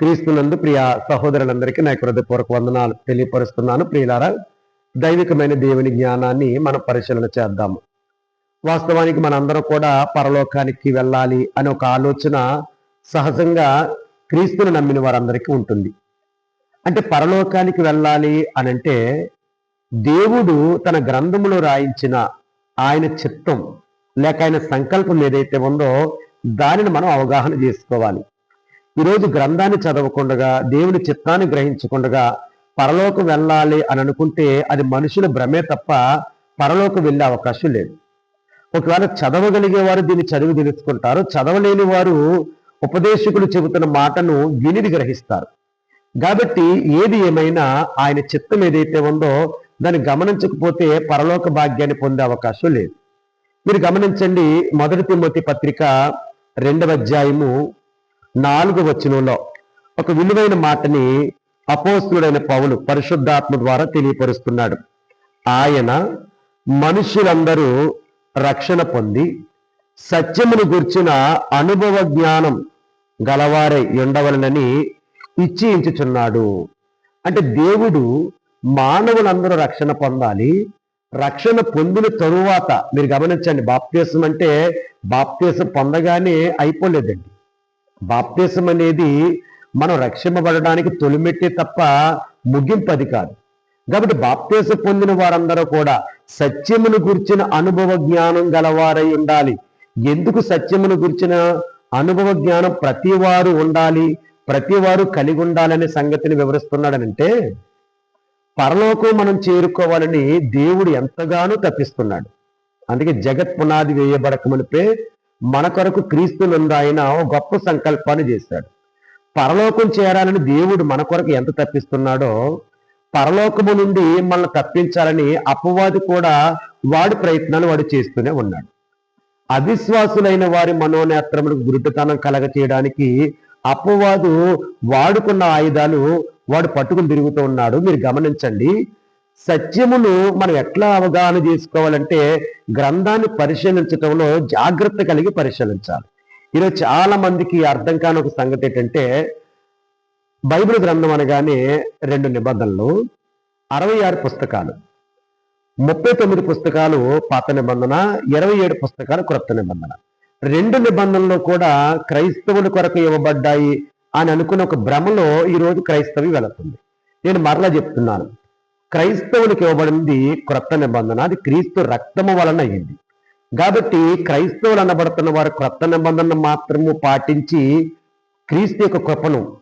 క్రీస్తునందు ప్రియ సహోదరులందరికీ నా హృదయపూర్వక వందనాలు తెలియపరుస్తున్నాను. ప్రియులారా దైవికమైన దేవుని జ్ఞానాన్ని మనం పరిశీలన చేద్దాము. వాస్తవానికి మనందరం కూడా పరలోకానికి వెళ్ళాలి అనే ఒక ఆలోచన సహజంగా క్రీస్తుని నమ్మిన వారందరికీ ఉంటుంది. అంటే పరలోకానికి వెళ్ళాలి అనంటే దేవుడు తన గ్రంథములో రాయించిన ఆయన చిత్తం లేక ఆయన సంకల్పం ఏదైతే ఉందో దానిని మనం అవగాహన చేసుకోవాలి. ఈరోజు గ్రంథాన్ని చదవకుండగా దేవుని చిత్తాన్ని గ్రహించకుండగా పరలోకం వెళ్ళాలి అని అనుకుంటే అది మనుషుల భ్రమే తప్ప పరలోకం వెళ్ళే అవకాశం లేదు. ఒకవేళ చదవగలిగే వారు దీన్ని చదివి తెలుసుకుంటారు. చదవలేని వారు ఉపదేశకులు చెబుతున్న మాటను వినిది గ్రహిస్తారు. కాబట్టి ఏది ఏమైనా ఆయన చిత్తం ఏదైతే ఉందో దాన్ని గమనించకపోతే పరలోక భాగ్యాన్ని పొందే అవకాశం లేదు. మీరు గమనించండి మొదటి తిమ్మతి పత్రిక రెండవ అధ్యాయము నాలుగు వచనంలో ఒక విలువైన మాటని అపోస్తుడైన పౌలు పరిశుద్ధాత్మ ద్వారా తెలియపరుస్తున్నాడు. ఆయన మనుషులందరూ రక్షణ పొంది సత్యమును గుర్చిన అనుభవ జ్ఞానం గలవారై ఉండవలనని ఇచ్చించుచున్నాడు అంటే దేవుడు మానవులందరూ రక్షణ పొందాలి. రక్షణ పొందిన తరువాత మీరు గమనించండి బాప్తీసం అంటే బాప్తీసం పొందగానే అయిపోలేదండి. బాప్తీసం అనేది మనం రక్షింపబడడానికి తొలిమెట్టే తప్ప ముగింపు కాదు. కాబట్టి బాప్తీసం పొందిన వారందరూ కూడా సత్యమును గుర్చిన అనుభవ జ్ఞానం గలవారై ఉండాలి. ఎందుకు సత్యమును గుర్చిన అనుభవ జ్ఞానం ప్రతి వారు ఉండాలి ప్రతి వారు కలిగి ఉండాలనే సంగతిని వివరిస్తున్నాడనంటే పరలోకం మనం చేరుకోవాలని దేవుడు ఎంతగానో తప్పిస్తున్నాడు అందుకే జగత్ పునాది వేయబడకమనిపే మన కొరకు క్రీస్తునందు ఆయన గొప్ప సంకల్పాన్ని చేశాడు. పరలోకం చేరాలని దేవుడు మన కొరకు ఎంత తప్పిస్తున్నాడో పరలోకము నుండి మనల్ని తప్పించాలని అపవాది కూడా వాడి ప్రయత్నాలు వాడు చేస్తూనే ఉన్నాడు. అవిశ్వాసులైన వారి మనోనేత్రములకు గురుడుతనం కలగ చేయడానికి అపవాదు వాడుకున్న ఆయుధాలు వాడు పట్టుకుని తిరుగుతూ ఉన్నాడు. మీరు గమనించండి సత్యమును మనం ఎట్లా అవగాహన చేసుకోవాలంటే గ్రంథాన్ని పరిశీలించటంలో జాగ్రత్త కలిగి పరిశీలించాలి. ఈరోజు చాలా మందికి అర్థం కాని ఒక సంగతి ఏంటంటే బైబిల్ గ్రంథం అనగానే రెండు నిబంధనలు అరవై ఆరు పుస్తకాలు ముప్పై తొమ్మిది పుస్తకాలు పాత నిబంధన ఇరవై ఏడు పుస్తకాలు క్రొత్త నిబంధన. రెండు నిబంధనలు కూడా క్రైస్తవుల కొరకు ఇవ్వబడ్డాయి అని అనుకున్న ఒక భ్రమలో ఈరోజు క్రైస్తవి వెళుతుంది. నేను మరలా చెప్తున్నాను. క్రైస్తవునికి ఇవ్వబడింది క్రొత్త నిబంధన. అది క్రీస్తు రక్తము వలన అయింది. కాబట్టి క్రైస్తవులు అనబడుతున్న వారు క్రొత్త నిబంధనను మాత్రము పాటించి క్రీస్తు యొక్క కృపను